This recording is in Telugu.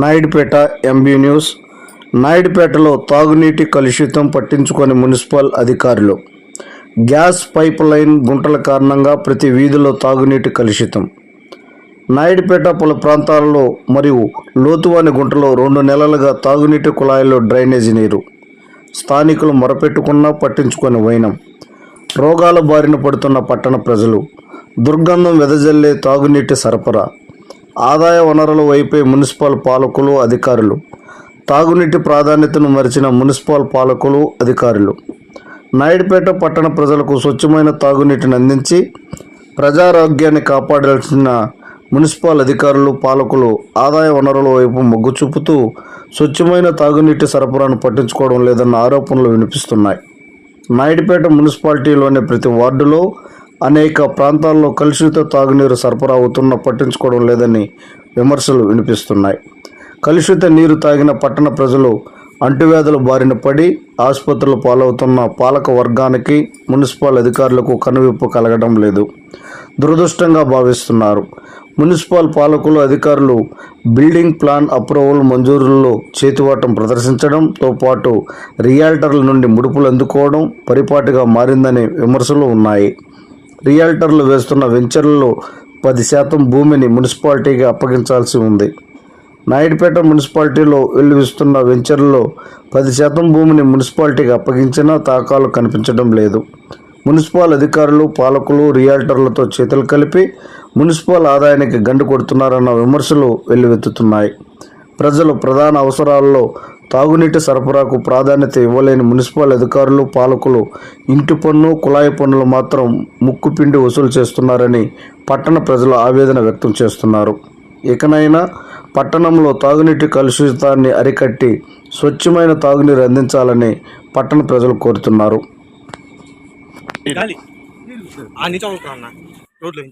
Naidupeta MB news. నాయుడుపేటలో తాగునీటి కలుషితం పట్టించుకొని మున్సిపల్ అధికారులు. గ్యాస్ పైప్ లైన్ గుంటల కారణంగా ప్రతి వీధిలో తాగునీటి కలుషితం. నాయుడుపేట పలు ప్రాంతాలలో మరియు లోతువాని గుంటలో రెండు నెలలుగా తాగునీటి కుళాయిలో డ్రైనేజీ నీరు. స్థానికులు మొరపెట్టుకున్నా పట్టించుకొని వైనం. రోగాల బారిన పడుతున్న పట్టణ ప్రజలు. దుర్గంధం వెదజల్లే తాగునీటి సరఫరా. ఆదాయ వనరుల వైపే మున్సిపల్ పాలకులు అధికారులు. తాగునీటి ప్రాధాన్యతను మరిచిన మున్సిపల్ పాలకులు అధికారులు. నాయుడుపేట పట్టణ ప్రజలకు స్వచ్ఛమైన తాగునీటిని అందించి ప్రజారోగ్యాన్ని కాపాడాల్సిన మున్సిపల్ అధికారులు పాలకులు ఆదాయ వనరుల వైపు మొగ్గు చూపుతూ స్వచ్ఛమైన తాగునీటి సరఫరాను పట్టించుకోవడం లేదన్న ఆరోపణలు వినిపిస్తున్నాయి. నాయుడుపేట మున్సిపాలిటీలోని ప్రతి వార్డులో అనేక ప్రాంతాల్లో కలుషిత తాగునీరు సరఫరా అవుతున్నా పట్టించుకోవడం లేదని విమర్శలు వినిపిస్తున్నాయి. కలుషిత నీరు తాగిన పట్టణ ప్రజలు అంటువ్యాధుల బారిన పడి ఆసుపత్రులు పాలవుతున్న పాలక వర్గానికి మున్సిపల్ అధికారులకు కనువిప్పు కలగడం లేదు. దురదృష్టంగా భావిస్తున్నారు. మున్సిపల్ పాలకులు అధికారులు బిల్డింగ్ ప్లాన్ అప్రూవల్ మంజూరుల్లో చేతివాటం ప్రదర్శించడంతో పాటు రియాల్టర్ల నుండి ముడుపులు అందుకోవడం పరిపాటిగా మారిందనే విమర్శలు ఉన్నాయి. రియల్టర్లు వేస్తున్న వెంచర్లలో పది శాతం భూమిని మున్సిపాలిటీకి అప్పగించాల్సి ఉంది. నాయుడుపేట మున్సిపాలిటీలో వెల్లువిస్తున్న వెంచర్లలో పది శాతం భూమిని మున్సిపాలిటీకి అప్పగించినా తాకాలు కనిపించడం లేదు. మున్సిపల్ అధికారులు పాలకులు రియాల్టర్లతో చేతులు కలిపి మున్సిపల్ ఆదాయానికి గండు కొడుతున్నారన్న విమర్శలు వెల్లువెత్తుతున్నాయి. ప్రజలు ప్రధాన అవసరాల్లో తాగునీటి సరఫరాకు ప్రాధాన్యత ఇవ్వలేని మున్సిపల్ అధికారులు పాలకులు ఇంటి పన్ను కుళాయి పన్నులు మాత్రం ముక్కుపిండి వసూలు చేస్తున్నారని పట్టణ ప్రజలు ఆవేదన వ్యక్తం చేస్తున్నారు. ఇకనైనా పట్టణంలో తాగునీటి కలుషితాన్ని అరికట్టి స్వచ్ఛమైన తాగునీరు అందించాలని పట్టణ ప్రజలు కోరుతున్నారు. రోడ్లో